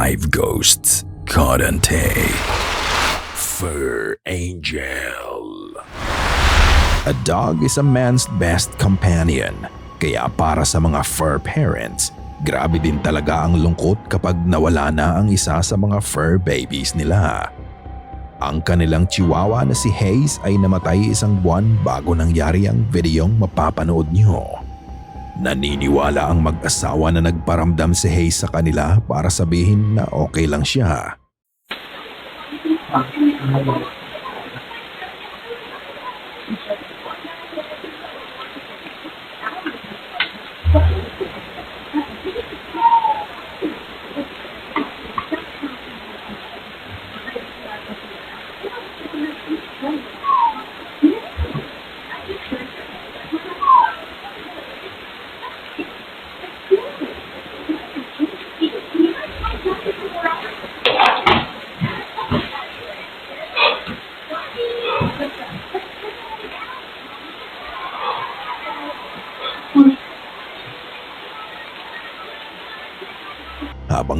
Five ghosts tape. Fur Angel. A dog is a man's best companion. Kaya para sa mga fur parents, grabe din talaga ang lungkot kapag nawala na ang isa sa mga fur babies nila. Ang kanilang chihuahua na si Hayes ay namatay isang buwan bago nangyari ang videong mapapanood nyo. Naniniwala ang mag-asawa na nagparamdam si Hayes sa kanila para sabihin na okay lang siya.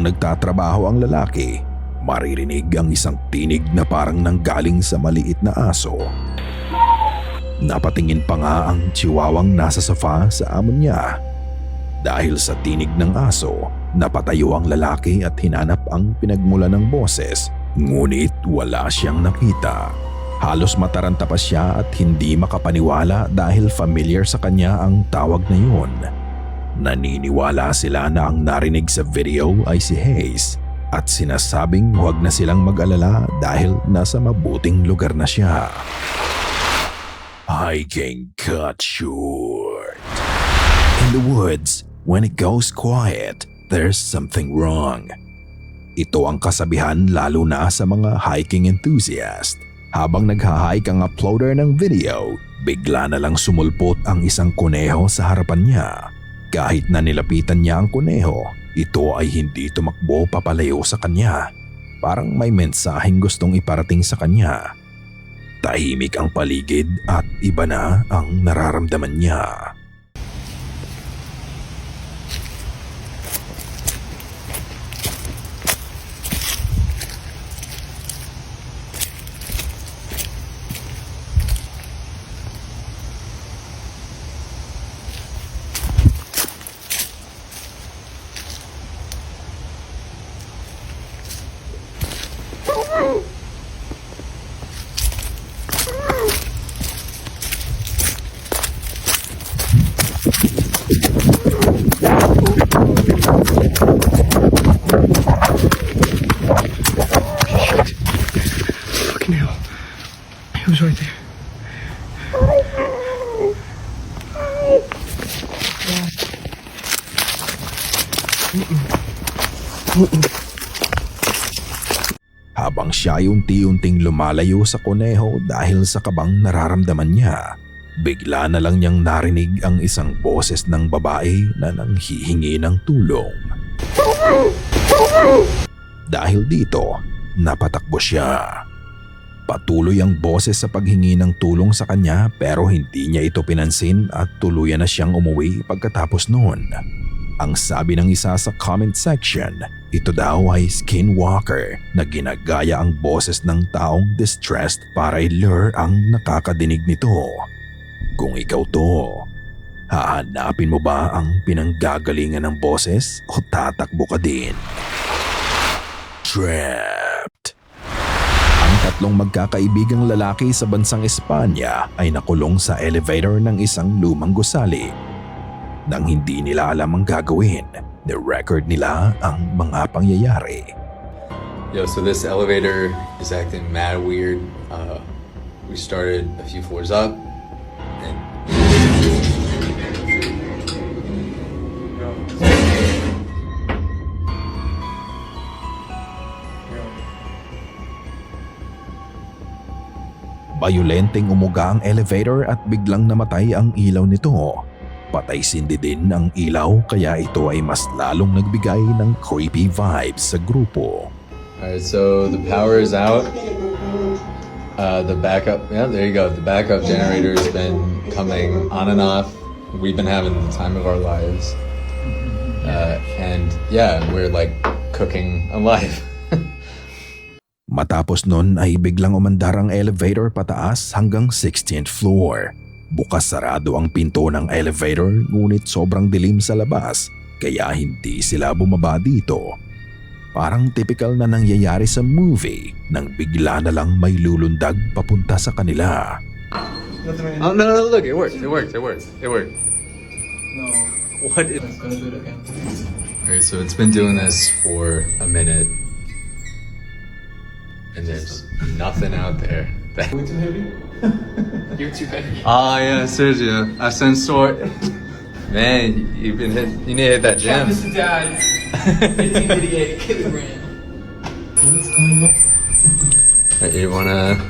Habang nagtatrabaho ang lalaki, maririnig ang isang tinig na parang nanggaling sa maliit na aso. Napatingin pa nga ang chihuawang nasa sofa sa amon niya. Dahil sa tinig ng aso, napatayo ang lalaki at hinanap ang pinagmula ng boses, ngunit wala siyang nakita. Halos mataranta pa siya at hindi makapaniwala dahil familiar sa kanya ang tawag na yun. Naniniwala sila na ang narinig sa video ay si Hayes at sinasabing huwag na silang mag-alala dahil nasa mabuting lugar na siya. Can cut short. In the woods, when it goes quiet, there's something wrong. Ito ang kasabihan lalo na sa mga hiking enthusiast. Habang nagha-hike ang uploader ng video, bigla na lang sumulpot ang isang kuneho sa harapan niya. Kahit na nilapitan niya ang kuneho, ito ay hindi tumakbo papalayo sa kanya. Parang may mensaheng gustong iparating sa kanya. Tahimik ang paligid at iba na ang nararamdaman niya. Ay unti-unting lumalayo sa kuneho dahil sa kabang nararamdaman niya, bigla na lang niyang narinig ang isang boses ng babae na nanghihingi ng tulong. Dahil dito, napatakbo siya. Patuloy ang boses sa paghingi ng tulong sa kanya pero hindi niya ito pinansin at tuluyan na siyang umuwi pagkatapos noon. Ang sabi ng isa sa comment section, ito daw ay skinwalker na ginagaya ang boses ng taong distressed para i-lure ang nakakadinig nito. Kung ikaw to, hahanapin mo ba ang pinanggagalingan ng boses o tatakbo ka din? Trapped. Ang tatlong magkakaibigang lalaki sa bansang Espanya ay nakulong sa elevator ng isang lumang gusali. Nang hindi nila alam ang gagawin, ni-record nila ang mga pangyayari. Yo, so this elevator is acting mad weird. Uh, we started a few floors up, and Bayolenteng umuga ang elevator at biglang namatay ang ilaw nito. Patay sindi din ang ilaw kaya ito ay mas lalong nagbigay ng creepy vibes sa grupo. Alright, so the power is out. Uh, the backup, yeah, there you go. The backup generator has been coming on and off. We've been having the time of our lives. Uh, and yeah, we're like cooking alive. Matapos nun ay biglang umandar ang elevator pataas hanggang 16th floor. Bukas sarado ang pinto ng elevator ngunit sobrang dilim sa labas kaya hindi sila bumaba dito. Parang typical na nangyayari sa movie nang bigla na lang may lulundag papunta sa kanila. oh no, no, look, it worked. It worked. It worked. It worked. No. What is? Let's go do it again. Okay, so it's been doing this for a minute, and there's nothing out there. That- Way too heavy? You're too heavy. Ah, yeah, Sergio, I sensor. Man, you've been hit. You need to hit that gym. Mr. Dad. 1888 kilogram. What's coming up? You wanna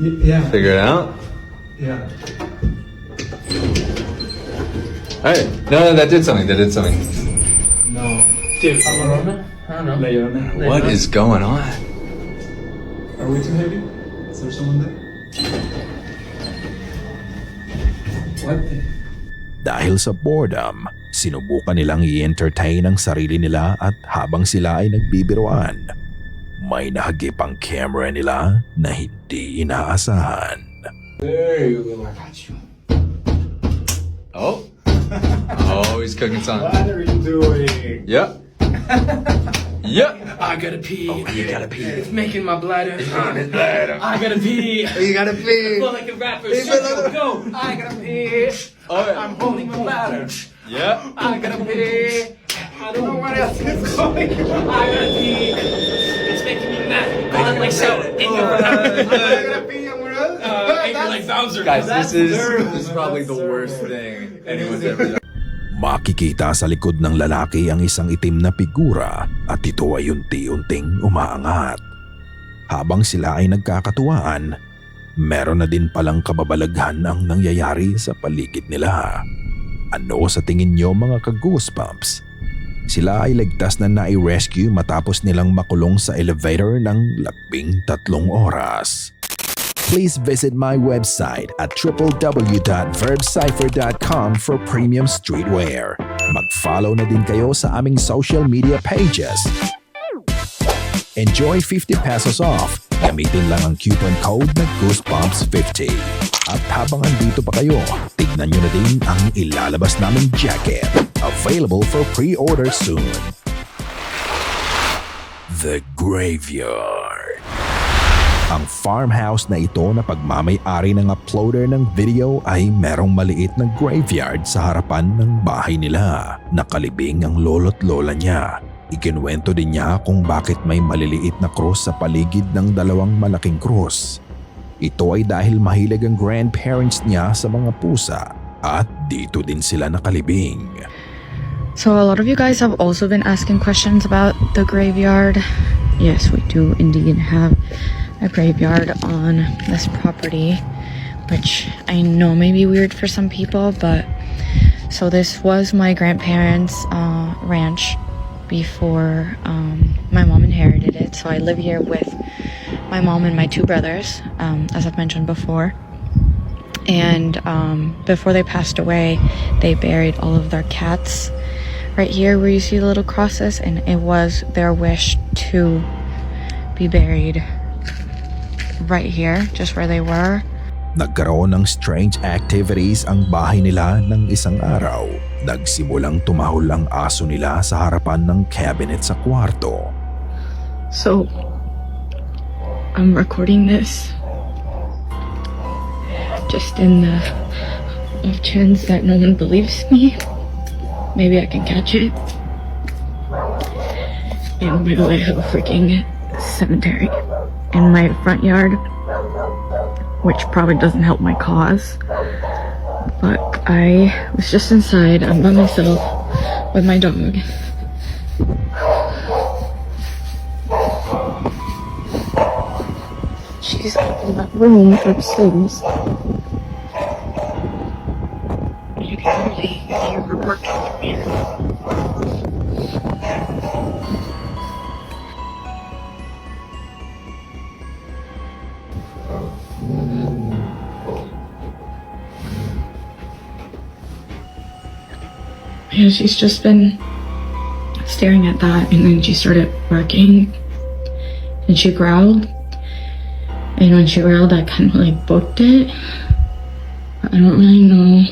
Yeah. figure it out? Yeah. All right. No, no, that did something. That did something. No. Dude, Amarona? I don't know. What is going on? Are we too heavy? Is there someone there? What the? Dahil sa boredom, sinubukan nilang i-entertain ang sarili nila at habang sila ay nagbibiruan, may nahagip ang camera nila na hindi inaasahan. There you go. I got you. Oh. Oh, he's cooking something. What are you doing? Yep. Yep. I gotta pee. Oh, you gotta pee. It's making my bladder. I gotta pee. You gotta pee. I feel like a rapper. Circle, go. I gotta pee. Oh, I'm holding my bladder. Yep. I gotta pee. I don't know what else is going. on. I gotta pee. It's making me mad. Going like so. In your I gotta pee. I'm gonna. Uh, anchor like Bowser. Guys, this is this is probably the worst thing anyone's ever done. Makikita sa likod ng lalaki ang isang itim na figura at ito ay unti-unting umaangat. Habang sila ay nagkakatuwaan, meron na din palang kababalaghan ang nangyayari sa paligid nila. Ano sa tingin nyo mga ka-goosebumps? Sila ay ligtas na nai-rescue matapos nilang makulong sa elevator ng labing tatlong oras. Please visit my website at www.verbcipher.com for premium streetwear. Mag-follow na din kayo sa aming social media pages. Enjoy 50 pesos off. Gamitin lang ang coupon code na Goosebumps50. At habang andito pa kayo, tignan nyo na din ang ilalabas naming jacket. Available for pre-order soon. The Graveyard. Ang farmhouse na ito na pagmamay-ari ng uploader ng video ay merong maliit na graveyard sa harapan ng bahay nila. Nakalibing ang lolo't lola niya. Ikinuwento din niya kung bakit may maliliit na cross sa paligid ng dalawang malaking cross. Ito ay dahil mahilig ang grandparents niya sa mga pusa at dito din sila nakalibing. So, a lot of you guys have also been asking questions about the graveyard. Yes, we do indeed have a graveyard on this property, which I know may be weird for some people, but so this was my grandparents' uh, ranch before um, my mom inherited it. So, I live here with my mom and my two brothers, um, as I've mentioned before. And um, before they passed away, they buried all of their cats right here where you see the little crosses and it was their wish to be buried right here just where they were Nagkaroon ng strange activities ang bahay nila ng isang araw. Nagsimulang tumahol ang aso nila sa harapan ng cabinet sa kwarto. so i'm recording this just in the off chance that no one believes me maybe i can catch it and by the way i have a freaking cemetery in my front yard which probably doesn't help my cause. But I was just inside, I'm by myself with my dog. She's in that room upstairs. You can only hear her barking from. Yeah, she's just been staring at that, and then she started barking, and she growled. And when she growled, I kind of like booked it. I don't really know.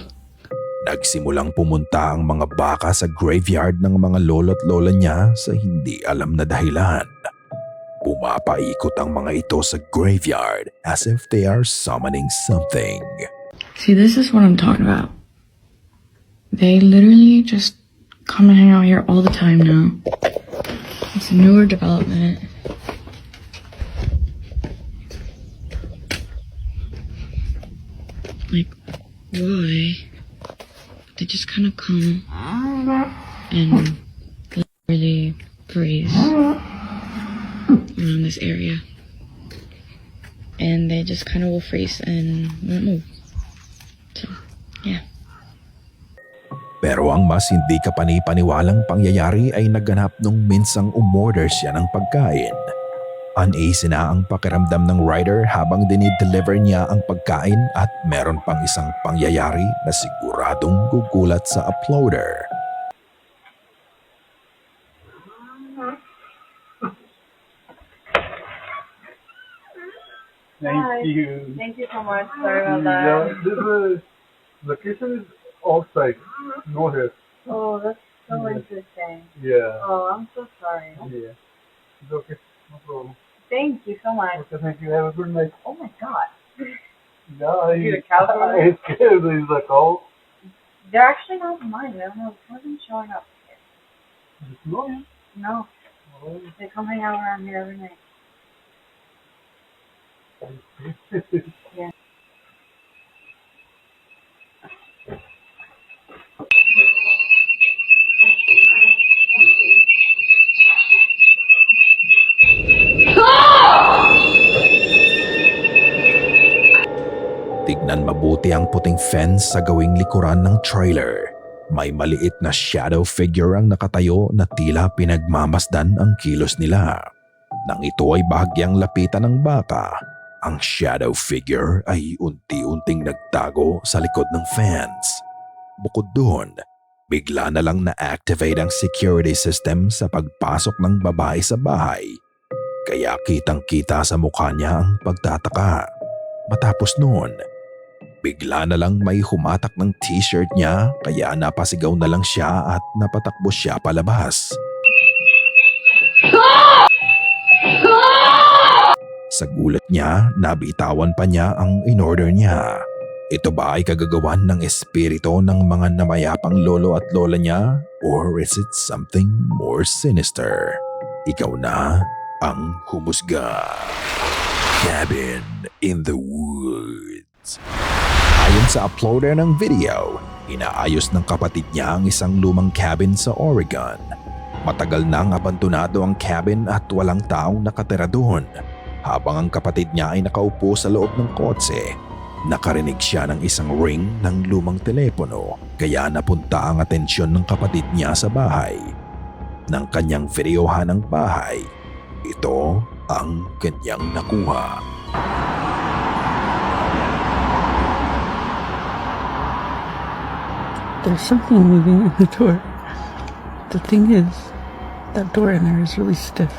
Nagsimulang pumunta ang mga baka sa graveyard ng mga lolo't lola niya sa hindi alam na dahilan. Pumapaikot ang mga ito sa graveyard as if they are summoning something. See, this is what I'm talking about. They literally just come and hang out here all the time now. It's a newer development. Like, why? They just kind of come and literally graze around this area. And they just kind of will freeze and won't move. Pero ang mas hindi kapani-paniwalang pangyayari ay naganap nung minsang umorder siya ng pagkain. Uneasy na ang pakiramdam ng rider habang dinideliver niya ang pagkain at meron pang isang pangyayari na siguradong gugulat sa uploader. Thank you. Thank you so much. Sorry about Yeah, that. this is location is outside. No here. Oh, that's so Yeah. interesting. Yeah. Oh, I'm so sorry. Yeah. It's okay. No problem. Thank you so much. Okay, thank you. Have a good night. Oh my god. Yeah, I, You the cow I scared is the. Oh. They're actually not mine. I don't know. It wasn't showing up. No, yeah. No. Oh, They come hang out around here every night. Tignan mabuti ang puting fence sa gawing likuran ng trailer. May maliit na shadow figure ang nakatayo na tila pinagmamasdan ang kilos nila. Nang ito ay bahagyang lapitan ng baka, ang shadow figure ay unti-unting nagtago sa likod ng fence. Bukod doon, bigla na lang na-activate ang security system sa pagpasok ng babae sa bahay. Kaya kitang-kita sa mukha niya ang pagtataka. Matapos noon, bigla na lang may humatak ng t-shirt niya kaya napasigaw na lang siya at napatakbo siya palabas. Sa gulat niya, nabitawan pa niya ang in-order niya. Ito ba ay kagagawan ng espiritu ng mga namayapang lolo at lola niya? Or is it something more sinister? Ikaw na ang humusga. Cabin in the Woods. Ayon sa uploader ng video, inaayos ng kapatid niya ang isang lumang cabin sa Oregon. Matagal nang abandonado ang cabin at walang taong nakatira doon. Habang ang kapatid niya ay nakaupo sa loob ng kotse, nakarinig siya ng isang ring ng lumang telepono kaya napunta ang atensyon ng kapatid niya sa bahay. Nang kanyang videohan ang bahay, ito ang kanyang nakuha. There's something moving in the door. The thing is, that door in there is really stiff.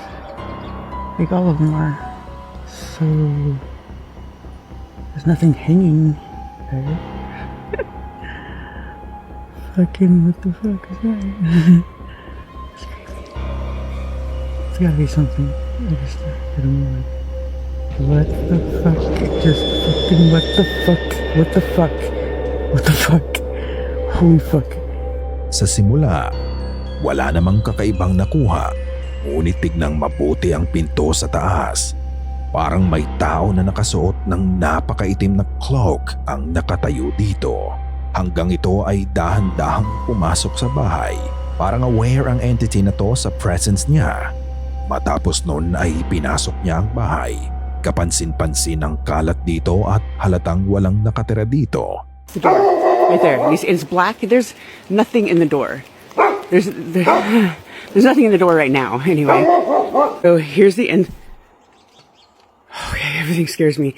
Like all of them are. So there's nothing hanging there. Fucking what the fuck is that? it's gotta be something. I just don't know. What the fuck? Just fucking what the fuck? What the fuck? What the fuck? Holy fuck. Sa simula, wala namang kakaibang nakuha. Ngunit tignang mabuti ang pinto sa taas. Parang may tao na nakasuot ng napakaitim na cloak ang nakatayo dito. Hanggang ito ay dahan-dahang pumasok sa bahay. Parang aware ang entity na to sa presence niya. Matapos nun ay pinasok niya ang bahay. Kapansin-pansin ang kalat dito at halatang walang nakatira dito. Door. Right there. See, it's black. There's nothing in the door. There's there, there's nothing in the door right now. Anyway. So here's the end. Okay, everything scares me.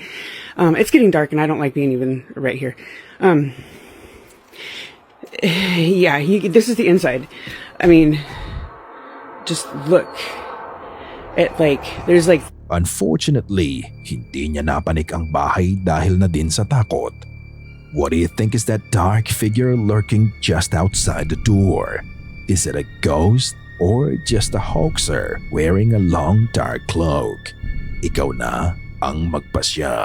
Um, it's getting dark and I don't like being even right here. Um, yeah, you, this is the inside. I mean, just look at like there's like Unfortunately, hindi niya napanik ang bahay dahil na din sa takot. What do you think is that dark figure lurking just outside the door? Is it a ghost or just a hoaxer wearing a long dark cloak? Ikaw na ang magpasya.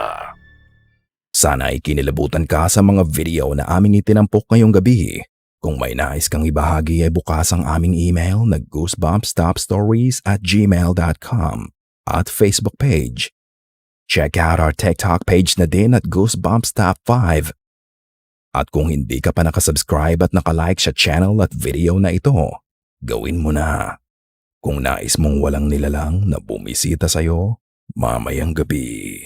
Sana ay kinilabutan ka sa mga video na aming itinampok ngayong gabi. Kung may nais kang ibahagi ay bukas ang aming email na goosebumpstopstories at gmail.com at Facebook page. Check out our TikTok page na din at Goosebumps Top 5. At kung hindi ka pa nakasubscribe at nakalike sa channel at video na ito, gawin mo na. Kung nais mong walang nilalang na bumisita sa'yo, mamayang gabi.